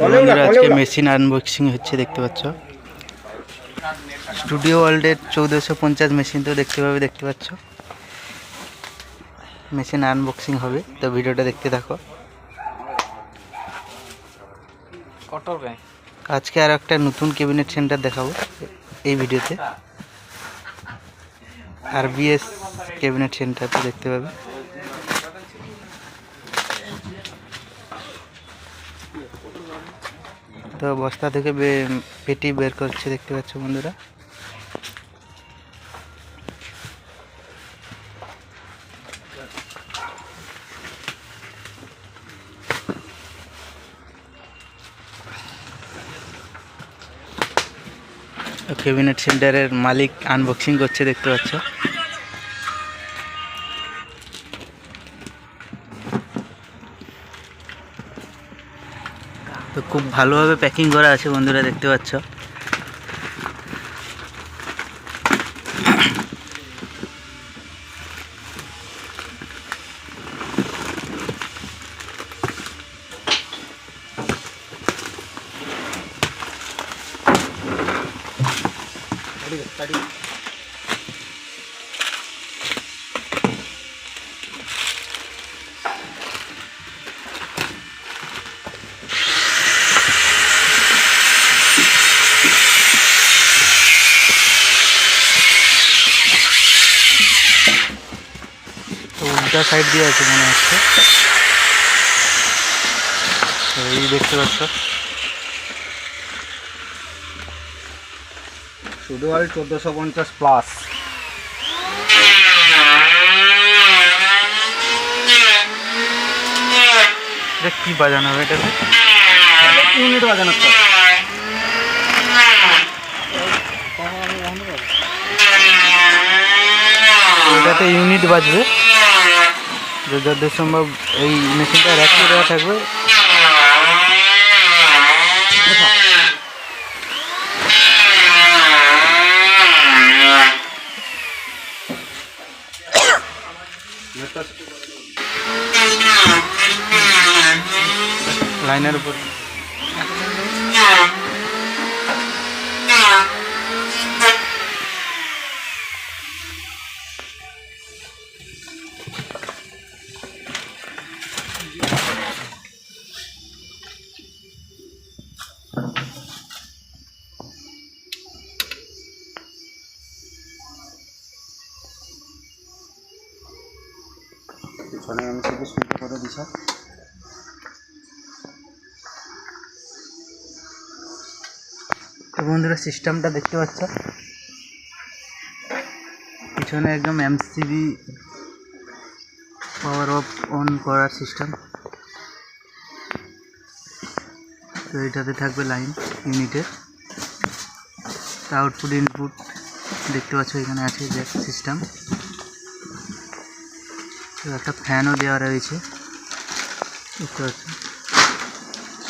বন্ধুরা আজকে machine unboxing হচ্ছে দেখতে পাচ্ছ। স্টুডিও ওয়ার্ল্ডের চৌদ্দশো পঞ্চাশ মেশিন তো দেখতে পাবে দেখতে পাচ্ছ। মেশিন আনবক্সিং হবে তো ভিডিওটা দেখতে থাকো। আজকে আর একটা নতুন ক্যাবিনেট সেন্টার দেখাবো এই ভিডিওতে। আর বিএস ক্যাবিনেট সেন্টার তো দেখতে পাবে। তো বস্তা থেকে পেটি বের করছে, দেখতে পাচ্ছ বন্ধুরা। ক্যাবিনেট সেন্টারের মালিক আনবক্সিং করছে, দেখতে পাচ্ছ। তো খুব ভালোভাবে প্যাকিং করা আছে বন্ধুরা দেখতে পাচ্ছ। তো উল্টা সাইড দিয়ে আছে মনে হচ্ছে। এই দেখতে পাচ্ছ? শুধু আর চোদ্দোশো পঞ্চাশ প্লাস এটা কি বাজানো হবে এটাতে? ইউনিট বাজানোর তো এটাতে ইউনিট বাজবে। যে যতদূর সম্ভব এই মেশিনটা র্যাক দেওয়া থাকবে। লাইনের উপর। পিছনে আমি শুধু সুইচে করে দিছি তো বন্ধুরা, সিস্টেমটা দেখতে পাচ্ছ? পিছনে একদম এমসিবি পাওয়ার অফ অন করার সিস্টেম। তো এটাতে থাকবে লাইন ইউনিটের আউটপুট ইনপুট দেখতে পাচ্ছ, এখানে আছে জ্যাক সিস্টেম। একটা ফ্যানও দেওয়া রয়েছে। দেখতে পাচ্ছ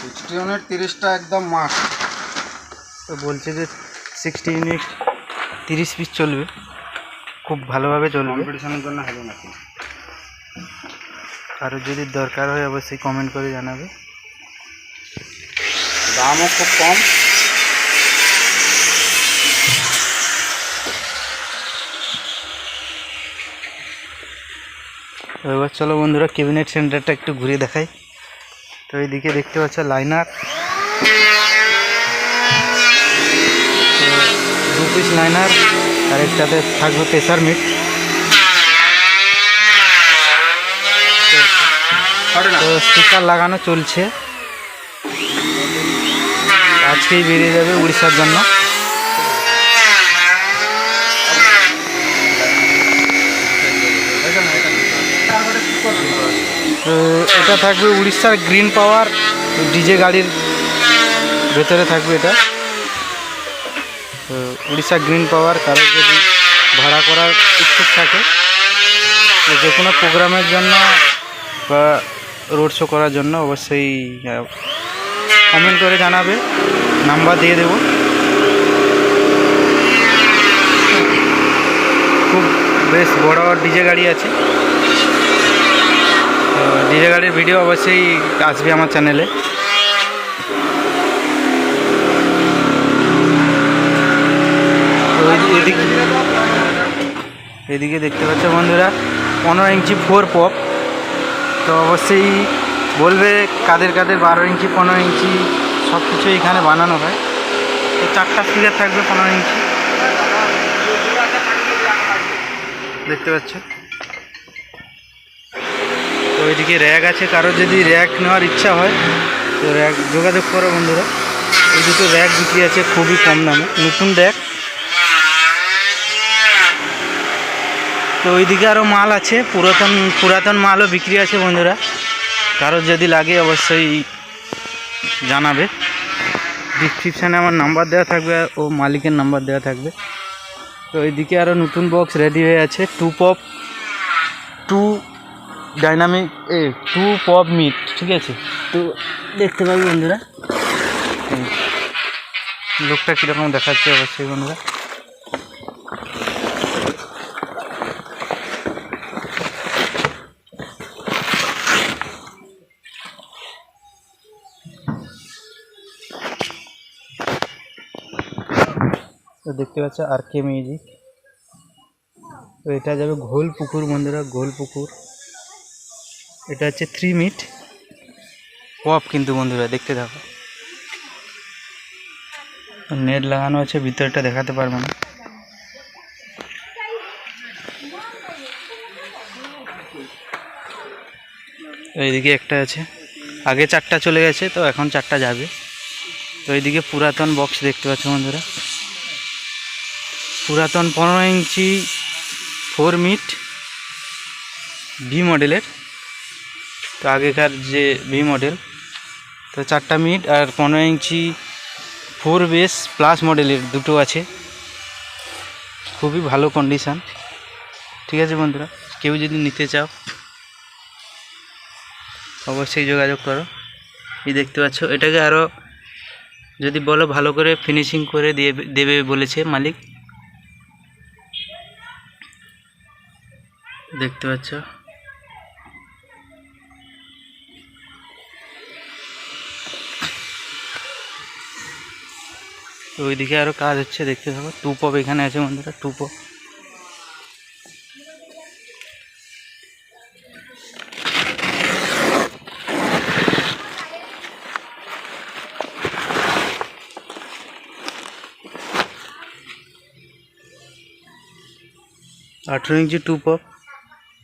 সিক্সটি ইউনিট তিরিশটা একদম মাস তো বলছে যে সিক্সটি ইউনিট তিরিশ পিস চলবে। খুব ভালোভাবে চলবে। কম্পিটিশনের জন্য হবে নাকি? কারও যদি দরকার হয় অবশ্যই কমেন্ট করে জানাবে। দামও খুব কম। এবার চলো বন্ধুরা ক্যাবিনেট সেন্টারটা একটু ঘুরে দেখাই। তো এইদিকে দেখতে পাচ্ছ লাইনার দু পিস লাইনার আর একটাতে থাকবে প্রেসার মিট তো স্পিকার লাগানো চলছে। আজকেই বেরিয়ে যাবে উড়িষ্যার জন্য তো এটা থাকবে উড়িষ্যার গ্রিন পাওয়ার, ডিজে গাড়ির ভেতরে থাকবে এটা। উড়িষ্যা গ্রিন পাওয়ার কারোর যদি ভাড়া করার ইচ্ছুক থাকে যে কোনো প্রোগ্রামের জন্য বা রোড শো করার জন্য অবশ্যই কমেন্ট করে জানাবে নাম্বার দিয়ে দেবো। খুব বেশ বড় ডিজে গাড়ি আছে। ডিজে গাড়ির ভিডিও অবশ্যই আসবে আমার চ্যানেলে। এদিকে দেখতে পাচ্ছ বন্ধুরা, পনেরো ইঞ্চি ফোর পপ তো অবশ্যই বলবে কাদের কাদের বারো ইঞ্চি, পনেরো ইঞ্চি সব কিছু এখানে বানানো হয়। তো চারটা স্পিকার থাকবে পনেরো ইঞ্চি। দেখতে পাচ্ছ? ওইদিকে র্যাক আছে, কারোর যদি র্যাক নেওয়ার ইচ্ছা হয়, তো র্যাক যোগাযোগ করো বন্ধুরা। এই দুটো র্যাক বিক্রি আছে খুবই কম দামে, নতুন র্যাক তো ওইদিকে আরও মাল আছে, পুরাতন পুরাতন মালও বিক্রি আছে বন্ধুরা। কারোর যদি লাগে অবশ্যই জানাবে। ডিসক্রিপশানে আমার নাম্বার দেওয়া থাকবে ও মালিকের নাম্বার দেওয়া থাকবে। তো ওইদিকে আরও নতুন বক্স রেডি হয়ে আছে টু পপ টু ডাইনামিক এ টু পপ মিট ঠিক আছে? তো দেখতে পাবি বন্ধুরা। লোকটা কীরকম দেখাচ্ছে অবশ্যই বন্ধুরা। তো দেখতে পাচ্ছ আর কে মিউজিক। তো এটা যাবে ঘোল পুকুর বন্ধুরা ঘোল পুকুর। এটা হচ্ছে থ্রি মিট পপ কিন্তু বন্ধুরা দেখতে থাকো। নেট লাগানো আছে ভিতরটা দেখাতে পারব না। এইদিকে একটা আছে। আগে চারটা চলে গেছে তো এখন চারটা যাবে। তো এইদিকে পুরাতন বক্স দেখতে পাচ্ছ বন্ধুরা। পুরাতন পনেরো ইঞ্চি ফোর মিট ভি মডেলের তো আগেকার যে ভি মডেল তো চারটা মিট আর পনেরো ইঞ্চি ফোর বেস প্লাস মডেলের দুটো আছে। খুবই ভালো কন্ডিশান ঠিক আছে বন্ধুরা, কেউ যদি নিতে চাও, অবশ্যই যোগাযোগ করো। এই দেখতে পাচ্ছ, এটাকে আরও যদি বলো ভালো করে ফিনিশিং করে দিয়ে দেবে বলেছে মালিক। দেখতে পাচ্ছ। ওইদিকে আরও কাজ হচ্ছে, দেখতে থাকো। টু পপ এখানে আছে বন্ধুরা টু পপ আঠেরো ইঞ্চি টু পপ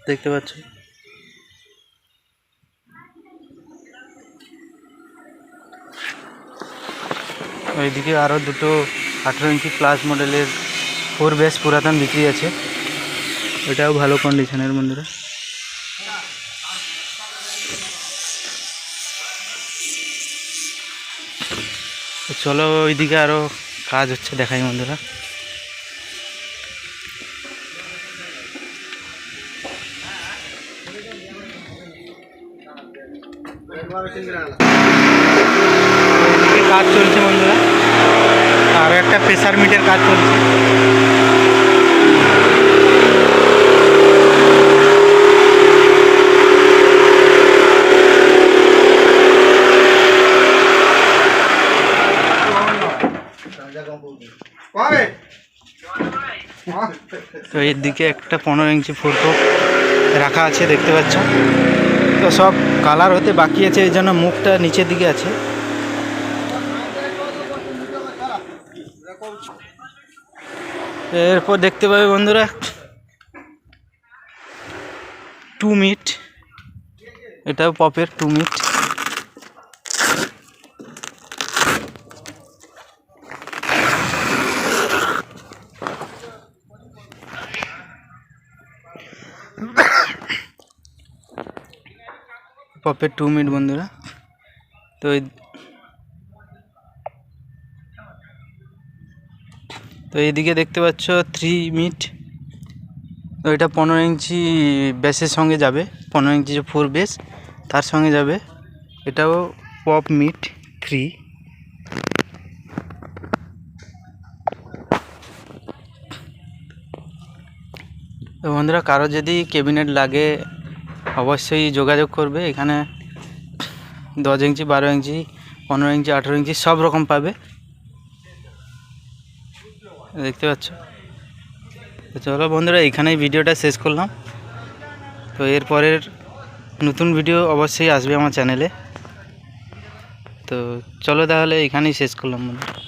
দেখতে পাচ্ছ? ওইদিকে আরও দুটো আঠেরো ইঞ্চি প্লাস মডেলের ফোর বেস পুরাতন বিক্রি আছে। ওটাও ভালো কন্ডিশনের তো চলো ওইদিকে আরও কাজ হচ্ছে দেখাই বন্ধুরা। ওইদিকে কাজ চলছে বন্ধুরা। আর একটা প্রেসার মিটের কাজ চলছে। তো এর দিকে একটা পনেরো ইঞ্চি ফোটো রাখা আছে, দেখতে পাচ্ছ। তো সব কালার হতে বাকি আছে, এই জন্য মুখটা নিচের দিকে আছে। এরপর দেখতে পাবে বন্ধুরা। টু মিট এটাও পপের টু মিট পপের টু মিনিট বন্ধুরা। তো তো এদিকে দেখতে পাচ্ছ থ্রি মিট তো এটা পনেরো ইঞ্চি বেসের সঙ্গে যাবে, পনেরো ইঞ্চি যে ফোর বেস তার সঙ্গে যাবে। এটাও পপ মিট থ্রি তো বন্ধুরা, কারও যদি ক্যাবিনেট লাগে, অবশ্যই যোগাযোগ করবে। এখানে দশ ইঞ্চি, বারো ইঞ্চি, পনেরো ইঞ্চি, আঠেরো ইঞ্চি সব রকম পাবে। দেখতে পাচ্ছ? চলো বন্ধুরা এখানেই ভিডিওটা শেষ করলাম। তো এরপরের নতুন ভিডিও অবশ্যই আসবে আমার চ্যানেলে। তো চলো তাহলে এখানেই শেষ করলাম বন্ধুরা।